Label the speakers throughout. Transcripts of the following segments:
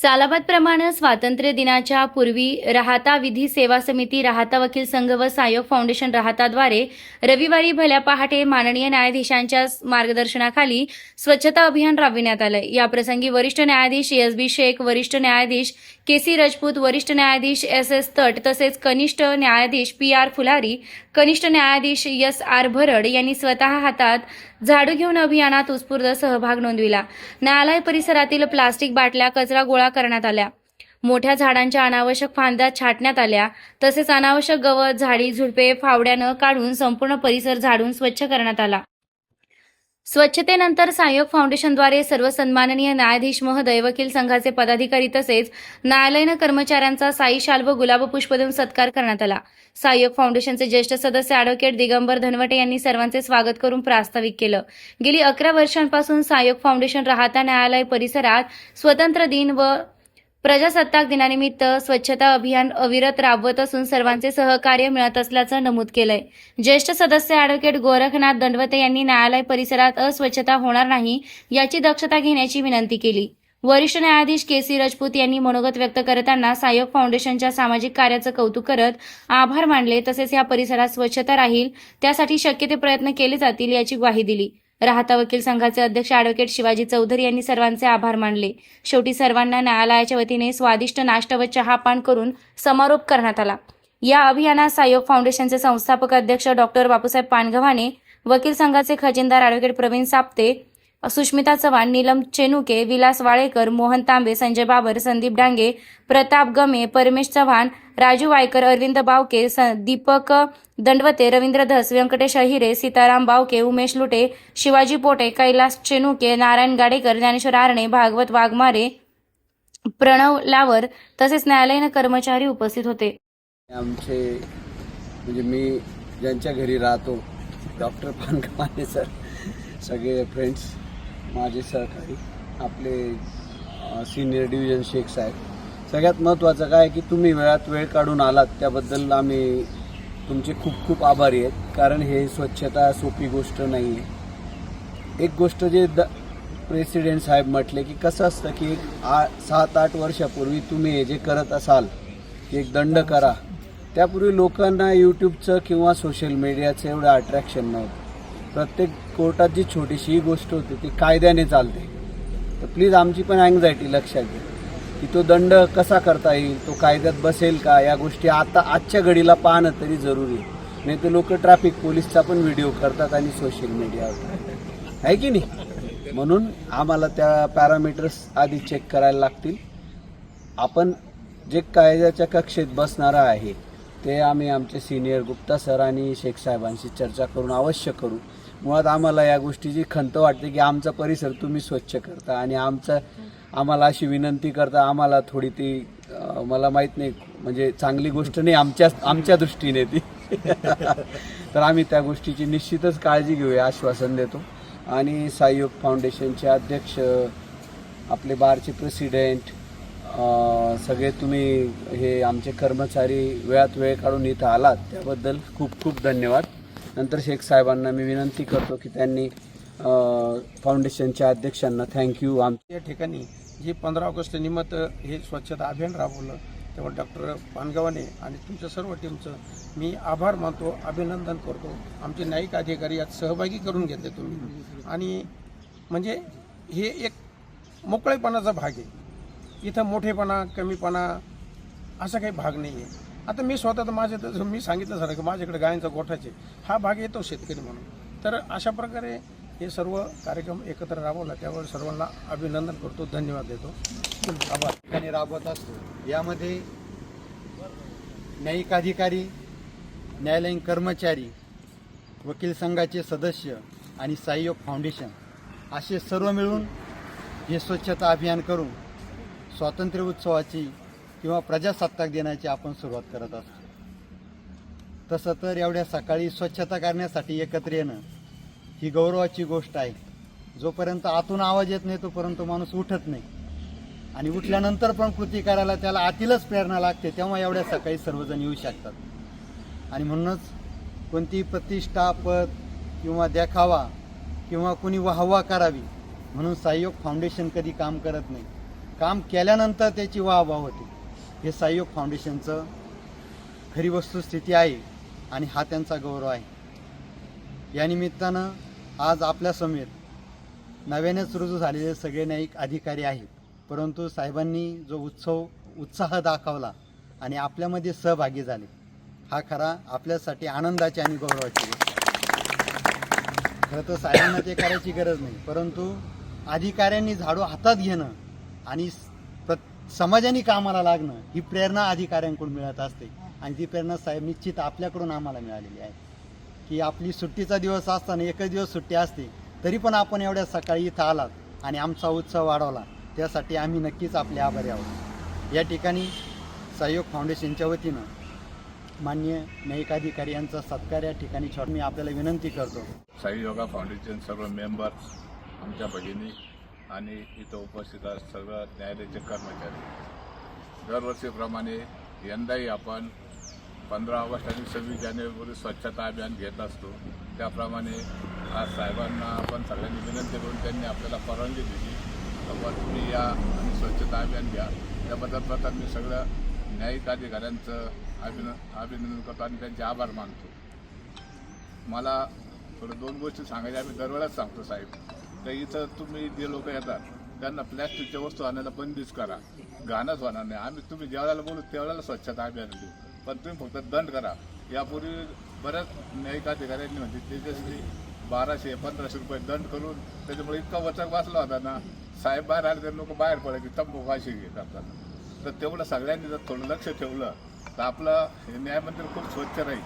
Speaker 1: सालाबादप्रमाणे स्वातंत्र्य दिनाच्या पूर्वी राहता विधी सेवा समिती राहता वकील संघ व सहाय्यक फाउंडेशन राहताद्वारे रविवारी भल्या पहाटे माननीय न्यायाधीशांच्या मार्गदर्शनाखाली स्वच्छता अभियान राबविण्यात आलं याप्रसंगी वरिष्ठ न्यायाधीश एस बी शेख वरिष्ठ न्यायाधीश के सी राजपूत वरिष्ठ न्यायाधीश एस एस तट तसेच कनिष्ठ न्यायाधीश पी आर फुलारी कनिष्ठ न्यायाधीश एस आर भरड यांनी स्वतः हातात झाडू घेऊन अभियानात उत्स्फूर्त सहभाग नोंदविला. न्यायालय परिसरातील प्लास्टिक बाटल्या कचरा गोळा करण्यात आल्या. मोठ्या झाडांच्या अनावश्यक फांद्या छाटण्यात आल्या. तसेच अनावश्यक गवत झाडी झुडपे फावड्यानं काढून संपूर्ण परिसर झाडून स्वच्छ करण्यात आला. स्वच्छतेनंतर सहाय्यक फाउंडेशनद्वारे सर्व सन्माननीय न्यायाधीश महोदय वकील संघाचे पदाधिकारी तसेच न्यायालयीन कर्मचाऱ्यांचा साई शाल व गुलाब पुष्प देऊन सत्कार करण्यात आला. सहाय्यक फाउंडेशनचे ज्येष्ठ सदस्य अॅडव्होकेट दिगंबर धनवटे यांनी सर्वांचे स्वागत करून प्रास्ताविक केलं. गेली अकरा वर्षांपासून सहाय्यक फाउंडेशन राहता न्यायालय परिसरात स्वतंत्र दिन व प्रजासत्ताक दिनानिमित्त स्वच्छता अभियान अविरत राबवत असून सर्वांचे सहकार्य मिळत असल्याचं नमूद केलंय. ज्येष्ठ सदस्य अॅडव्होकेट गोरखनाथ दंडवते यांनी न्यायालय परिसरात अस्वच्छता होणार नाही याची दक्षता घेण्याची विनंती केली. वरिष्ठ न्यायाधीश के सी राजपूत यांनी मनोगत व्यक्त करताना सायोग फाउंडेशनच्या सामाजिक कार्याचं कौतुक करत आभार मानले तसेच या परिसरात स्वच्छता राहील त्यासाठी शक्य ते प्रयत्न केले जातील याची ग्वाही दिली. राहता वकील संघाचे अध्यक्ष ॲडव्होकेट शिवाजी चौधरी यांनी सर्वांचे आभार मानले. शेवटी सर्वांना न्यायालयाच्या वतीने स्वादिष्ट नाश्ता व चहापान करून समारोप करण्यात आला. या अभियानात सहयोग फाउंडेशनचे संस्थापक अध्यक्ष डॉक्टर बापूसाहेब पानगव्हाणे वकील संघाचे खजिनदार ॲडव्होकेट प्रवीण साप्ते सुष्मिता चव्हाण नीलम चेनुके विलास वाळेकर मोहन तांबे संजय बाबर संदीप डांगे प्रताप गमे परमेश चव्हाण राजू वायकर अरविंद बावके स दीपक दंडवते रवींद्र धस व्यंकटेश अहिरे सीताराम बावके उमेश लुटे शिवाजी पोटे कैलास चेनुके नारायण गाडेकर ज्ञानेश्वर आरणे भागवत वाघमारे प्रणव लावर तसेच न्यायालयीन कर्मचारी उपस्थित होते.
Speaker 2: आमचे म्हणजे मी ज्यांच्या घरी राहतो डॉक्टर पानकमाने सर सगळे फ्रेंड्स माझे सहकारी आपले सिनियर डिव्हिजन शेख साहेब. सगळ्यात महत्त्वाचं काय की तुम्ही वेळात वेळ काढून आलात त्याबद्दल आम्ही तुमचे खूप खूप आभारी आहेत. कारण हे स्वच्छता सोपी गोष्ट नाही आहे. एक गोष्ट जे द प्रेसिडेंट साहेब म्हटले की कसं असतं की एक आ सात आठ वर्षापूर्वी तुम्ही हे जे करत असाल की एक दंड करा. त्यापूर्वी लोकांना यूट्यूबचं किंवा सोशल मीडियाचं एवढं अट्रॅक्शन नव्हतं. प्रत्येक कोर्टात जी छोटीशी गोष्ट होती ती कायद्याने चालते. तर प्लीज आमची पण अँझायटी लक्षात घ्या. की तो दंड कसा करता येईल तो कायद्यात बसेल का या गोष्टी आता आजच्या घडीला पाहणं तरी जरुरी आहे. नाही तर लोक ट्रॅफिक पोलीसचा पण व्हिडिओ करतात आणि सोशल मीडियावर आहे की नाही? म्हणून आम्हाला त्या पॅरामीटर्स आधी चेक करायला लागतील. आपण जे कायद्याच्या कक्षेत बसणारा आहे ते आम्ही आमचे सिनियर गुप्ता सर आणि शेख साहेबांशी चर्चा करून अवश्य करू. मुळात आम्हाला या गोष्टीची खंत वाटते की आमचा परिसर तुम्ही स्वच्छ करता आणि आमचा आम्हाला अशी विनंती करता आम्हाला थोडी ती मला माहीत नाही म्हणजे चांगली गोष्ट नाही आमच्या आमच्या दृष्टीने ती. तर आम्ही त्या गोष्टीची निश्चितच काळजी घेऊया आश्वासन देतो. आणि साईयोग फाउंडेशनचे अध्यक्ष आपले बारचे प्रेसिडेंट सगळे तुम्ही हे आमचे कर्मचारी वेळात वेळ काढून इथं आलात त्याबद्दल खूप खूप धन्यवाद. नंतर शेख साहेबांना मी विनंती करतो की त्यांनी फाउंडेशनच्या अध्यक्षांना थँक्यू आमच्या
Speaker 3: या ठिकाणी जे पंधरा ऑगस्ट निमित्त हे स्वच्छता अभियान राबवलं तेव्हा डॉक्टर पानगावाने आणि तुमच्या सर्व टीमचं मी आभार मानतो अभिनंदन करतो. आमचे न्यायिक अधिकारी यात सहभागी करून घेतले तुम्ही. आणि म्हणजे हे एक मोकळेपणाचा भाग आहे. इथं मोठेपणा कमीपणा असा काही भाग नाही आहे आता मी स्वतः तर माझ्या तर मी सांगितलं सर की माझ्याकडे गायांचा गोठाचे हा भाग येतो शेतकरी म्हणून. तर अशा प्रकारे हे सर्व कार्यक्रम एकत्र राबवला. त्यावर सर्वांना अभिनंदन करतो धन्यवाद देतो. आभार.
Speaker 4: ठिकाणी राबवत असतो. यामध्ये न्यायिक अधिकारी न्यायालयीन कर्मचारी वकील संघाचे सदस्य आणि सहाय्यक फाउंडेशन असे सर्व मिळून हे स्वच्छता अभियान करून स्वातंत्र्य उत्सवाची किंवा प्रजासत्ताक दिनाची आपण सुरुवात करत असतो. तसं तर एवढ्या सकाळी स्वच्छता करण्यासाठी एकत्र येणं ही गौरवाची गोष्ट आहे. जोपर्यंत आतून आवाज येत नाही तोपर्यंत माणूस उठत नाही. आणि उठल्यानंतर पण कृती करायला त्याला आतीलच प्रेरणा लागते तेव्हा एवढ्या सकाळी सर्वजण येऊ शकतात. आणि म्हणूनच कोणतीही प्रतिष्ठा पद किंवा देखावा किंवा कोणी वाहवा करावी म्हणून सहयोग फाउंडेशन कधी काम करत नाही. काम केल्यानंतर त्याची वाहवा होते. हे सहयोग फाउंडेशनचं खरी वस्तुस्थिती आहे आणि हा त्यांचा गौरव आहे. या निमित्तानं आज आपल्या समेत नव्यानेच रुजू झालेले सगळे न्यायिक अधिकारी आहेत. परंतु साहेबांनी जो उत्सव उत्साह दाखवला आणि आपल्यामध्ये सहभागी झाले हा खरा आपल्यासाठी आनंदाची आणि गौरवाची खरं तर साहेबांना ते करायची गरज नाही परंतु अधिकाऱ्यांनी झाडू हातात घेणं आणि समाजाने कामाला लागणं? ही प्रेरणा अधिकाऱ्यांकडून मिळत असते. आणि ती प्रेरणा साहेब निश्चित आपल्याकडून आम्हाला मिळालेली आहे. की आपली सुट्टीचा दिवस असताना एकच दिवस सुट्टी असते तरी पण आपण एवढ्या सकाळी इथं आलात आणि आमचा उत्सव वाढवला. त्यासाठी आम्ही नक्कीच आपले आभारी आहोत. या ठिकाणी सहयोग फाउंडेशनच्या वतीनं मान्य न्यायिक अधिकारी यांचा सत्कार या ठिकाणी छोट मी आपल्याला विनंती करतो.
Speaker 5: सहयोगा फाउंडेशन सर्व मेंबर आमच्या भगिनी आणि इथं उपस्थित सर्व न्यायालयाचे कर्मचारी. दरवर्षीप्रमाणे यंदाही आपण पंधरा ऑगस्ट आणि सव्वीस जानेवारी स्वच्छता अभियान घेत असतो. त्याप्रमाणे आज साहेबांना आपण सगळ्यांनी विनंती करून त्यांनी आपल्याला परवानगी दिली. तर तुम्ही या आणि स्वच्छता अभियान घ्या. त्याबद्दल प्रथम मी सगळं न्यायिक अधिकाऱ्यांचं अभिन अभिनंदन करतो आणि त्यांचे आभार मानतो. मला थोडं दोन गोष्टी सांगायच्या. आम्ही दरवेळाच सांगतो साहेब. तर इथं तुम्ही जे लोक येतात त्यांना प्लॅस्टिकच्या वस्तू आणायला बंदीच करा. घाणच होणार नाही. आम्ही तुम्ही ज्यावेळेला बोलू त्यावेळेला स्वच्छता अभियान देऊ. पण तुम्ही फक्त दंड करा. यापूर्वी बऱ्याच न्यायिक अधिकाऱ्यांनी म्हणजे त्याच्यासाठी बाराशे पंधराशे रुपये दंड करून त्याच्यामुळे इतका वचक वाचला होता ना. साहेब बाहेर आले तर लोक बाहेर पडायची तंबू वाशी घेत तर तेवढं सगळ्यांनी जर थोडं लक्ष ठेवलं तर आपलं हे न्यायमंदिर खूप स्वच्छ राहील.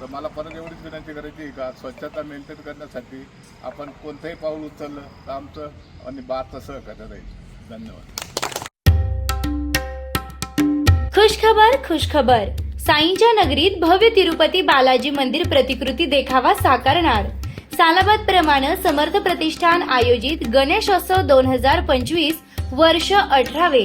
Speaker 5: तर मला परत एवढीच विनंती करायची आहे का स्वच्छता मेंटेन करण्यासाठी आपण कोणतंही पाऊल उचललं तर आमचं आणि बारचं सहकार्य राहील. धन्यवाद.
Speaker 1: खुशखबर खुशखबर. साईंच्या नगरीत भव्य तिरुपती बालाजी मंदिर प्रतिकृती देखावा साकारणार. सालाबाद प्रमाणे समर्थ प्रतिष्ठान आयोजित गणेशोत्सव दोन हजार पंचवीस वर्ष अठरावे.